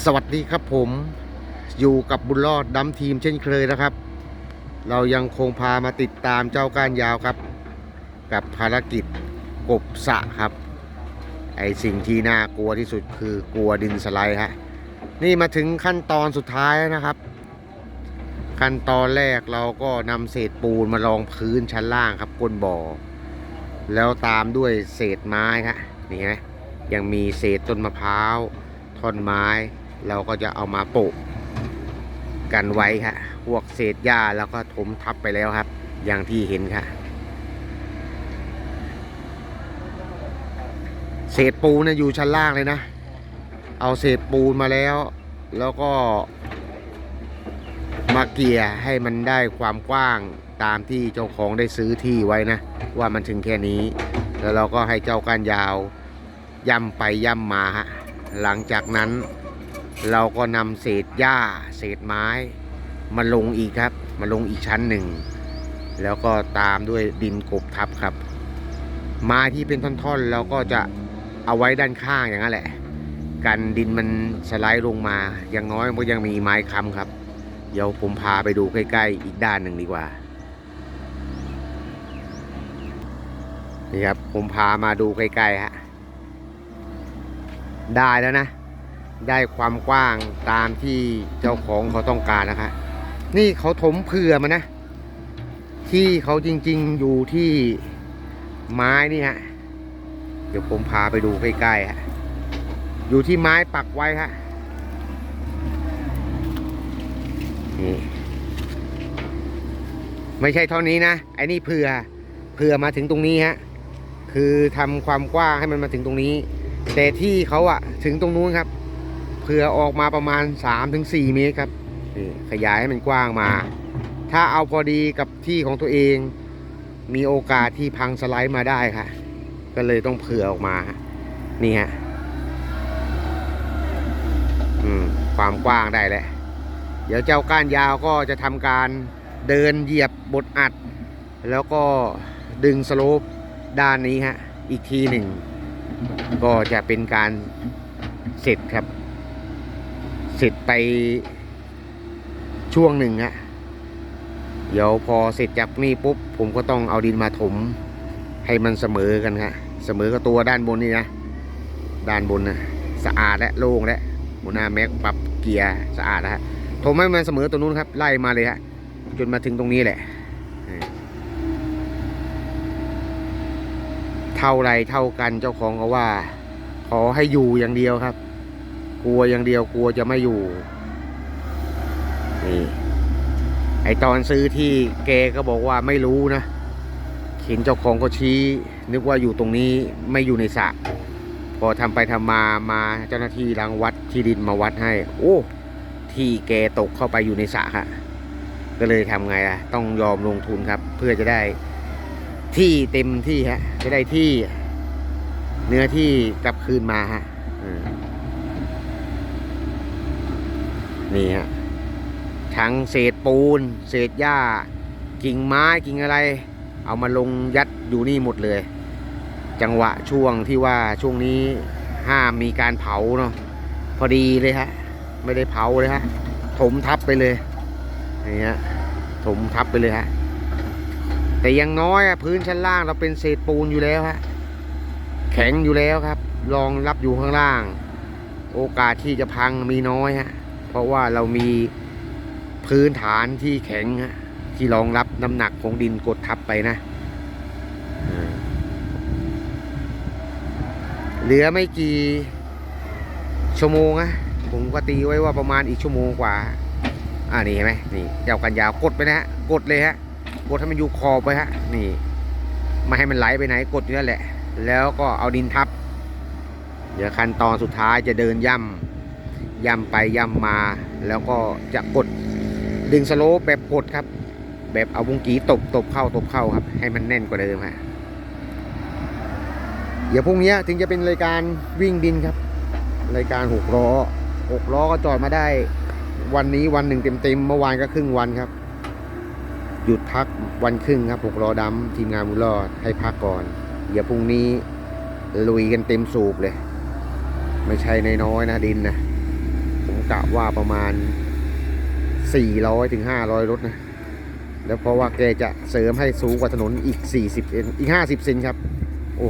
สวัสดีครับผมอยู่กับบุญรอดดำทีมเช่นเคยนะครับ เรายังคงพามาติดตามเจ้าก้านยาวครับ กับภารกิจกบสะครับ ไอสิ่งที่น่ากลัวที่สุดคือกลัวดินสไลด์ฮะนี่มาถึงขั้นตอนสุดท้ายนะครับ ขั้นตอนแรกเราก็นำเศษปูนมารองพื้นชั้นล่างครับก้นบ่อ แล้วตามด้วยเศษไม้ครับนี่ไงยังมีเศษต้นมะพร้าวท่อนไม้ เราก็จะเอามาโปะกันไว้ครับพวกเศษหญ้าแล้วก็ถมทับไปแล้วครับ อย่างที่เห็นครับเศษปูนนะอยู่ชั้นล่างเลยนะ เอาเศษปูนมาแล้ว แล้วก็มาเกลี่ยให้มันได้ความกว้างตามที่เจ้าของได้ซื้อที่ไว้นะ ว่ามันถึงแค่นี้ แล้วเราก็ให้เจ้าก้านยาวย่ำไปย่ำมาฮะหลังจากนั้น เราก็นำเศษหญ้า เศษไม้ มาลงอีกครับ มาลงอีกชั้นหนึ่ง แล้วก็ตามด้วยดินกบทับครับไม้ที่เป็นท่อนๆเราก็จะเอาไว้ด้านข้างอย่างนั้นแหละ กันดินมันสไลด์ลงมา อย่างน้อยมันก็ยังมีไม้ค้ำครับ เดี๋ยวผมพาไปดูใกล้ๆ อีกด้านหนึ่งดีกว่า นี่ครับ ผมพามาดูใกล้ๆฮะ ได้แล้วนะ ได้ความกว้างตามที่เจ้าของเขาต้องการนะครับนี่เขาถมเผื่อมานะ ที่เขาจริงๆอยู่ที่ไม้นี่ฮะเดี๋ยวผมพาไปดูใกล้ๆฮะอยู่ที่ไม้ปักไว้ฮะนี่ไม่ใช่เท่านี้นะไอ้นี่เผื่อเผื่อมาถึงตรงนี้ฮะคือทำความกว้างให้มันมาถึงตรงนี้ แต่ที่เขาอะถึงตรงนู้นครับ เผื่อออกมาประมาณ 3-4 เมตรครับนี่ขยายให้มันกว้างมา ถ้าเอาพอดีกับที่ของตัวเอง มีโอกาสที่พังสไลด์มาได้ค่ะ ก็เลยต้องเผื่อออกมา นี่ฮะอืมความกว้างได้แล้วเดี๋ยวเจ้าก้านยาวก็จะทำการเดินเหยียบบดอัด แล้วก็ดึงสโลปด้านนี้ฮะ อีกทีหนึ่ง ก็จะเป็นการเสร็จครับ สร็จไปช่วงหนึ่งฮะเดี๋ยวพอเสร็จจากนี่ปุ๊บ ผมก็ต้องเอาดินมาถม ให้มันเสมอกันครับเสมอกับตัวด้านบนนี่นะด้านบนนะสะอาดและโล่งและหัวหน้าแม็กปรับเกียร์สะอาดนะฮะถมให้มันเสมอตัวนู้นครับ ไล่มาเลยฮะจนมาถึงตรงนี้แหละ เท่าไรเท่ากันเจ้าของเขาว่า ขอให้อยู่อย่างเดียวครับ กลัวอย่างเดียวกลัวจะไม่อยู่นี่ไอตอนซื้อที่แกก็บอกว่าไม่รู้นะเห็นเจ้าของก็ชี้ นึกว่าอยู่ตรงนี้ไม่อยู่ในสระพอทำไปทำมามาเจ้าหน้าที่รังวัดที่ดินมาวัดให้ โอ้ที่แกตกเข้าไปอยู่ในสระฮะก็เลยทำไงล่ะ ต้องยอมลงทุนครับ เพื่อจะได้ที่เต็มที่ฮะ จะได้ที่เนื้อที่กลับคืนมาฮะอืม นี่ฮะทั้งเศษปูน เศษหญ้า กิ่งไม้กิ่งอะไร เอามาลงยัดอยู่นี่หมดเลย จังหวะช่วงที่ว่าช่วงนี้ห้ามมีการเผาเนาะพอดีเลยฮะ ไม่ได้เผาเลยฮะ ถมทับไปเลยนี่ฮะถมทับไปเลยฮะแต่ยังน้อยอะพื้นชั้นล่างเราเป็นเศษปูนอยู่แล้วฮะแข็งอยู่แล้วครับรองรับอยู่ข้างล่าง โอกาสที่จะพังมีน้อยฮะ เพราะว่าเรามีพื้นฐานที่แข็งที่รองรับน้ำหนักของดินกดทับไปนะเหลือไม่กี่ชั่วโมงอะผมก็ตีไว้ว่าประมาณอีกชั่วโมงกว่าอ่านี่เห็นไหมนี่เจ้ากันยาวกดไปนะฮะกดเลยฮะกดให้มันอยู่ขอไปฮะนี่ไม่ให้มันไหลไปไหนกดอยู่นั่นแหละ แล้วก็เอาดินทับ เดี๋ยวขั้นตอนสุดท้ายจะเดินย่ำ ย่ำไปย่ำมา แล้วก็จะกดดึงสโลปแบบกดครับ แบบเอาวงกีตบตบเข้าตบเข้าครับ ให้มันแน่นกว่าเดิมฮะเดี๋ยวพรุ่งนี้ถึงจะเป็นรายการวิ่งดินครับ รายการหกล้อหกล้อก็จอดมาได้วันนี้วันหนึ่งเต็มๆเมื่อวานก็ครึ่งวันครับ หยุดพักวันครึ่งครับหกล้อดำทีมงานบุรอดให้พักก่อน เดี๋ยวพรุ่งนี้ลุยกันเต็มสูบเลย ไม่ใช่น้อยนะดินนะ กะว่าประมาณ 400ถึง500 รถนะ แล้วเพราะว่าแกจะเสริมให้สูงกว่าถนนอีก 40เซนอีก 50 เซนครับ โอ้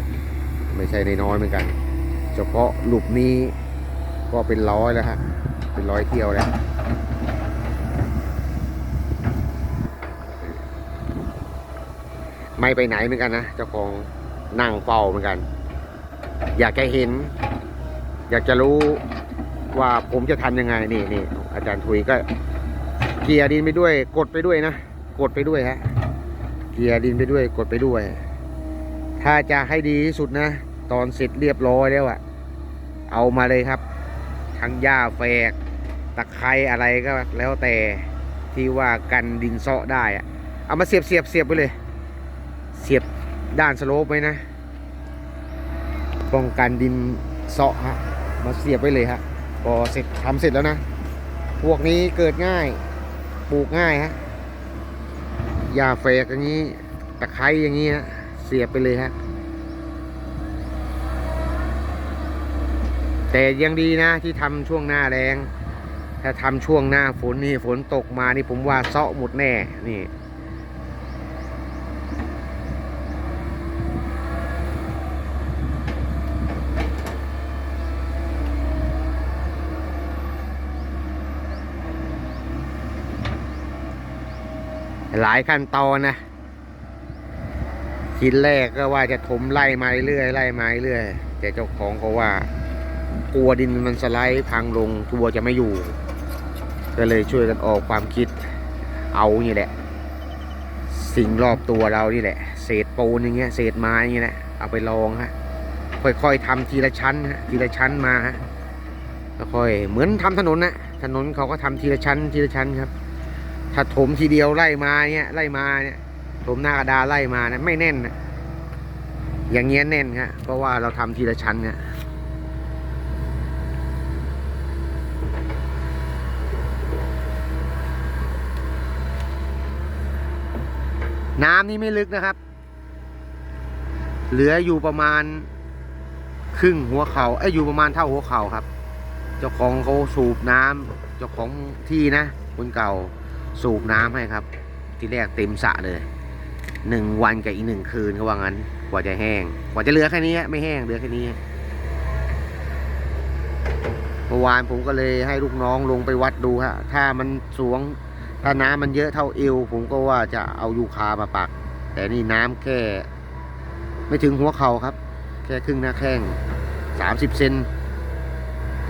ไม่ใช่ในน้อยเหมือนกัน เฉพาะหลุมนี้ก็เป็นร้อยแล้วฮะ เป็นร้อยเที่ยวแล้วไม่ไปไหนเหมือนกันนะเจ้าของนั่งเฝ้าเหมือนกัน อยากจะเห็น อยากจะรู้ ว่าผมจะทำยังไงนี่นี่อาจารย์ทุยก็เกียร์ดินไปด้วย กดไปด้วยนะกดไปด้วยฮะเกียร์ดินไปด้วยกดไปด้วย ถ้าจะให้ดีที่สุดนะ ตอนเสร็จเรียบร้อยแล้วอะเอามาเลยครับ ทั้งหญ้าแฝกตะไคร้อะไรก็แล้วแต่ที่ว่ากันดินเซาะได้อะเอามาเสียบเสียบเสียบไปเลย เสียบด้านสโลปไว้นะป้องกันดินเซาะฮะมาเสียบไว้เลยฮะ พอเสร็จทำเสร็จแล้วนะพวกนี้เกิดง่าย ปลูกง่ายฮะหญ้าแฝกอย่างนี้ ตะไคร้อย่างนี้ฮะเสียบไปเลยฮะแต่ยังดีนะที่ทำช่วงหน้าแรง ถ้าทำช่วงหน้าฝนนี่ฝนตกมานี่ผมว่าเซาะหมดแน่นี่ หลายขั้นตอนนะชิ้นแรกก็ว่าจะถมไล่มาเรื่อยไล่มาเรื่อยแต่เจ้าของเขาว่า กลัวดินมันสไลด์พังลงกลัวจะไม่อยู่ ก็เลยช่วยกันออกความคิดเอานี่แหละ สิ่งรอบตัวเรานี่แหละ เศษปูนอย่างเงี้ยเศษไม้อย่างเงี้ยแหละเอาไปลองฮะค่อยๆทำทีละชั้นฮะทีละชั้นมาฮะค่อยๆเหมือนทำถนนนะถนนเขาก็ทำทีละชั้นทีละชั้นครับ ถ้าถมทีเดียวไล่มาเนี่ยไล่มาเนี่ยถมหน้ากระดาไล่มานะไม่แน่นนะอย่างเงี้ยแน่นครับเพราะว่าเราทำทีละชั้นครับน้ำนี่ไม่ลึกนะครับ เหลืออยู่ประมาณ ครึ่งหัวเขา่าเอ้อยู่ประมาณเท่าหัวเข่าครับ เจ้าของเขาสูบน้ำเจ้าของที่นะคนเก่า สูบน้ำให้ครับ ที่แรกเต็มสระเลยหนึ่งวันกับอีกหนึ่งคืนเขาว่างั้น กว่าจะแห้ง กว่าจะเหลือแค่นี้ไม่แห้งเหลือแค่นี้เมื่อวานผมก็เลยให้ลูกน้องลงไปวัดดูฮะถ้ามันสวงถ้าน้ำมันเยอะเท่าเอว ผมก็ว่าจะเอายูคามาปัก แต่นี่น้ำแค่ ไม่ถึงหัวเข่าครับ แค่ครึ่งหน้าแข้งสามสิบเซน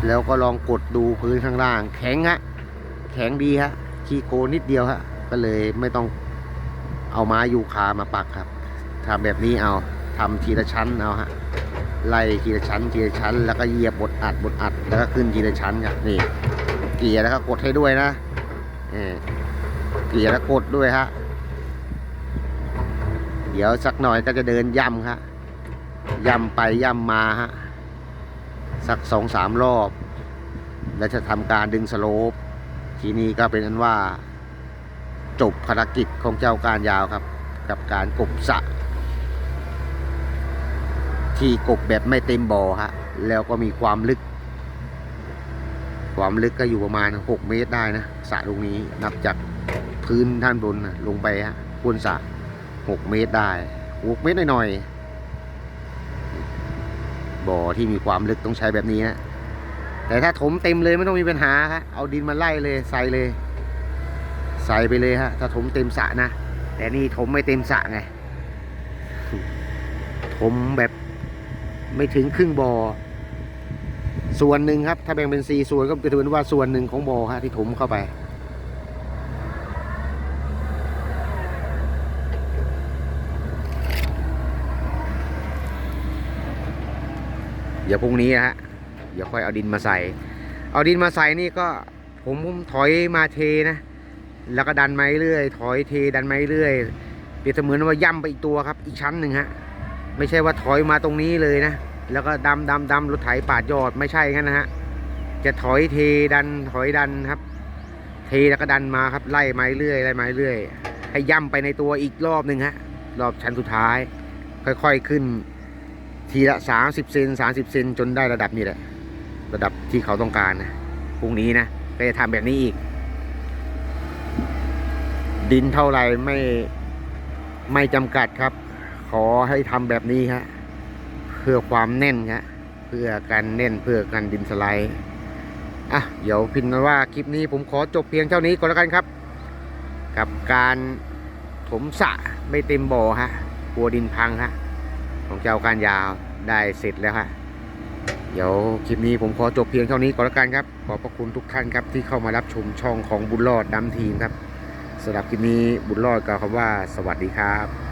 แล้วก็ลองกดดูพื้นข้างล่าง แข็งฮะแข็งดีฮะ ขี้โกนนิดเดียวฮะก็เลยไม่ต้องเอาไม้ยูคามาปักครับทำแบบนี้เอาทำทีละชั้นเอาฮะไล่ทีละชั้นทีละชั้น แล้วก็เหยียบบดอัดบดอัด แล้วก็ขึ้นทีละชั้นครับนี่ เกียร์แล้วก็กดให้ด้วยนะเออเกียร์แล้วกดด้วยฮะเดี๋ยวสักหน่อยก็จะเดินย่ำครับย่ำไปย่ำมาฮะสักสองสามรอบ แล้วจะทำการดึงสโลป ทีนี้ก็เป็นอันว่า จบภารกิจของเจ้าการยาวครับ กับการกบสะ ที่กบแบบไม่เต็มบ่อฮะแล้วก็มีความลึก ความลึกก็อยู่ประมาณ 6 เมตรได้นะสระตรงนี้นับจากพื้นท่านบนลงไปฮะบนสระ6 เมตรได้ 6 เมตรหน่อยๆบ่อที่มีความลึกต้องใช้แบบนี้ฮะ แต่ถ้าถมเต็มเลยไม่ต้องมีปัญหาฮะเอาดินมาไล่เลยใส่เลย ใส่ไปเลยฮะ ถ้าถมเต็มสระนะ แต่นี่ถมไม่เต็มสระไง ถมแบบไม่ถึงครึ่งบ่อส่วนหนึ่งครับ ถ้าแบ่งเป็นสี่ส่วนก็ถือว่าส่วนหนึ่งของบ่อฮะที่ถมเข้าไปเดี๋ยวพรุ่งนี้นะฮะ เดี๋ยวค่อยเอาดินมาใส่ เอาดินมาใส่นี่ก็ผมผมถอยมาเทนะ แล้วก็ดันไม้เรื่อย ถอยเทดันไม้เรื่อยเปรียบเสมือนว่าย่ำไปอีกตัวครับ อีกชั้นหนึ่งฮะ ไม่ใช่ว่าถอยมาตรงนี้เลยนะ แล้วก็ดำดำดำรถไถปาดยอดไม่ใช่งั้นนะฮะ จะถอยเทดันถอยดันครับ เทแล้วก็ดันมาครับไล่ไม้เรื่อยไล่ไม้เรื่อย ให้ย่ำไปในตัวอีกรอบหนึ่งฮะ รอบชั้นสุดท้าย ค่อยๆขึ้นทีละสามสิบเซนสามสิบเซน จนได้ระดับนี้แหละ ระดับที่เขาต้องการนะพรุ่งนี้นะก็จะทำแบบนี้อีก ดินเท่าไรไม่ไม่จำกัดครับ ขอให้ทำแบบนี้ฮะเพื่อความแน่นครับเพื่อการแน่นเพื่อการดินสไลด์อะเดี๋ยวพินว่าคลิปนี้ผมขอจบเพียงเท่านี้ก่อนแล้วกันครับ กับการถมสะไม่เต็มบ่อฮะกลัวดินพังฮะของเจ้าการยาวได้เสร็จแล้วฮะ เดี๋ยวคลิปนี้ผมขอจบเพียงเท่านี้ก่อนแล้วกันครับ ขอบพระคุณทุกท่านครับที่เข้ามารับชมช่องของบุญรอดดำทีมครับสำหรับคลิปนี้บุญรอดกล่าวคำว่าสวัสดีครับ